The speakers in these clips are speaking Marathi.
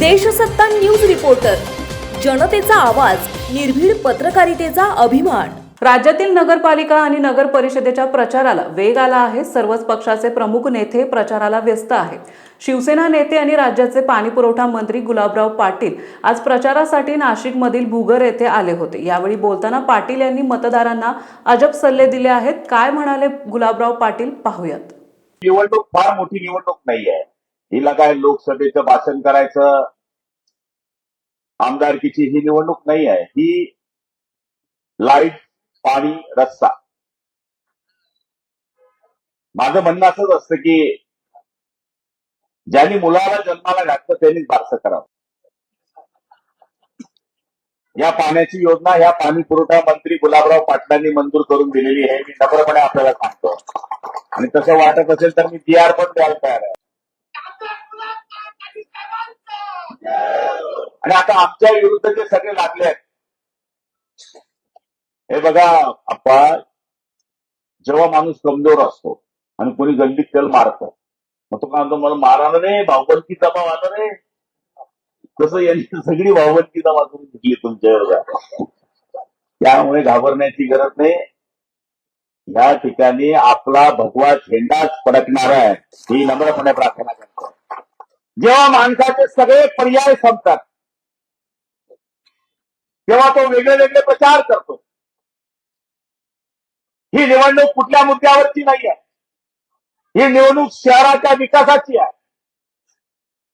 Deshsatta news reporter. जनतेचा आवाज निर्भीड पत्रकारितेचा अभिमान. राज्यातील नगरपालिका आणि नगर परिषदेच्या प्रचाराला वेग आला आहे. सर्वच पक्षाचे प्रमुख नेते प्रचाराला व्यस्त आहेत शिवसेना नेते आणि राज्याचे पाणीपुरवठा मंत्री गुलाबराव पाटील आज प्रचारासाठी नाशिकमधील भुगर येथे आले होते. यावेळी बोलताना पाटील यांनी मतदारांना अजब सल्ले दिले आहेत. काय म्हणाले गुलाबराव पाटील? पाहूयात. निवडणूक फार मोठी निवडणूक नाही आहे हिला काय लोकसभेचं भाषण करायचं? आमदारकीची ही निवडणूक नाही आहे. ही लाइट पाणी रस्ता. माझं म्हणणं असंच असतं की ज्यांनी मुलाला जन्माला घातलं त्यांनीच बारसं करावं. या पाण्याची योजना ह्या पाणी पुरवठा मंत्री गुलाबराव पाटलांनी मंजूर करून दिलेली आहे. मी नम्रपणे आपल्याला सांगतो. आणि तसं वाटत असेल तर मी डी आर पण द्यायला तयार आहे. आणि आता आमच्या विरुद्ध जे सगळे लागले आहेत हे बघा आप्पा जेव्हा माणूस कमजोर असतो आणि कोणी गल्लीत तेल मारतं मग तो काय म्हणतो मला मारा रे भावबंदकी जमा आलं रे. तसं यांनी सगळी भावबंदकी जमा करून घेतली तुमच्यावर त्यामुळे घाबरण्याची गरज नाही. या ठिकाणी आपला भगवा झेंडाच फडकणार आहे. ही नम्रपणे प्रार्थना जेव्हा माणसाचे सगळे पर्याय संपतात तेव्हा तो वेगळे वेगळे प्रचार करतो. ही निवडणूक कुठल्या मुद्द्यावरची नाही आहे ही निवडणूक शहराच्या विकासाची आहे.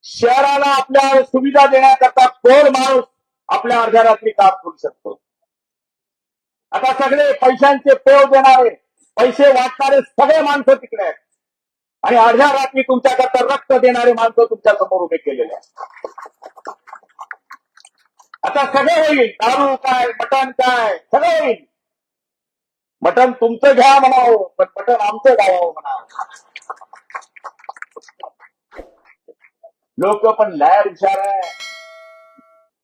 शहराला आपल्या सुविधा देण्याकरता कोण माणूस आपल्या अर्ध्या रात्री काम करू शकतो? आता सगळे पैशांचे पेव देणारे पैसे वाटणारे सगळे माणसं तिकडे आहेत. आणि अर्ध्या रात्री तुमच्याकरता रक्त देणारे माणसं तुमच्यासमोर उभे केलेले आहेत. आता सगळं होईल. दारू काय मटण काय सगळं होईल. मटण तुमचं घ्या म्हणावं पण मटण आमचं घ्यावं म्हणा लोक पण लय विचार आहे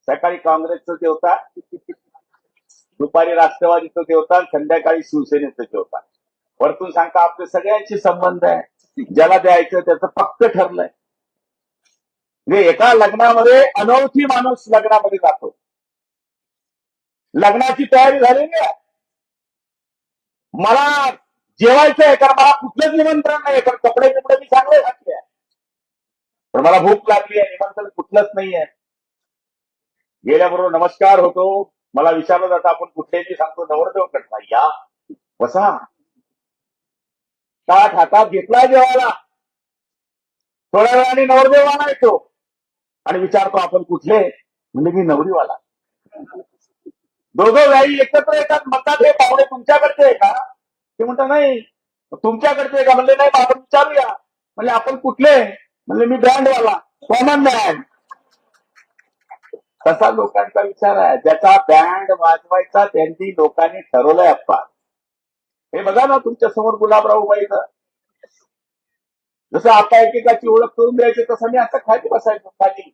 सकाळी काँग्रेसचं ते होता दुपारी राष्ट्रवादीचं देवता होता संध्याकाळी शिवसेनेचं देवता होता वरतून सांगता आपले सगळ्यांशी संबंध आहे. ज्याला द्यायचं त्याचं पक्क ठरलंय. म्हणजे एका लग्नामध्ये अनोळखी माणूस लग्नामध्ये जातो. लग्नाची तयारी झालेली आहे मला जेवायचं आहे कारण मला कुठलंच निमंत्रण नाही कारण कपडे कपडे मी चांगले घातले पण मला भूक लागली आहे निमंत्रण कुठलंच नाही आहे गेल्याबरोबर नमस्कार होतो. मला विचारलं जातं आपण कुठल्याही सांगतो. नवरदेव कडचा या. बसा. ताट हातात घेतला जेवायला. थोड्या वेळाने नवरदेवाला येतो. आणि विचारतो आपण कुठले? म्हणजे मी नवरीवाला. दोघं व्याई एकत्र येतात म्हणतात हे पाहुणे तुमच्याकडचे आहे का? ते म्हणतात नाही तुमच्याकडचे आहे का? म्हणले नाही आपण विचारूया. म्हणजे आपण कुठले? म्हणले मी ब्रँडवाला. कॉमन ब्रँड तसा लोकांचा विचार आहे. ज्याचा बँड वाजवायचा त्यांनी लोकांनी ठरवलंय अप्पा हे बघा ना तुमच्यासमोर गुलाबराव उभाईचं जसं आता एकेकाची ओळख करून द्यायची तसं मी आता खाली बसायचो खाली.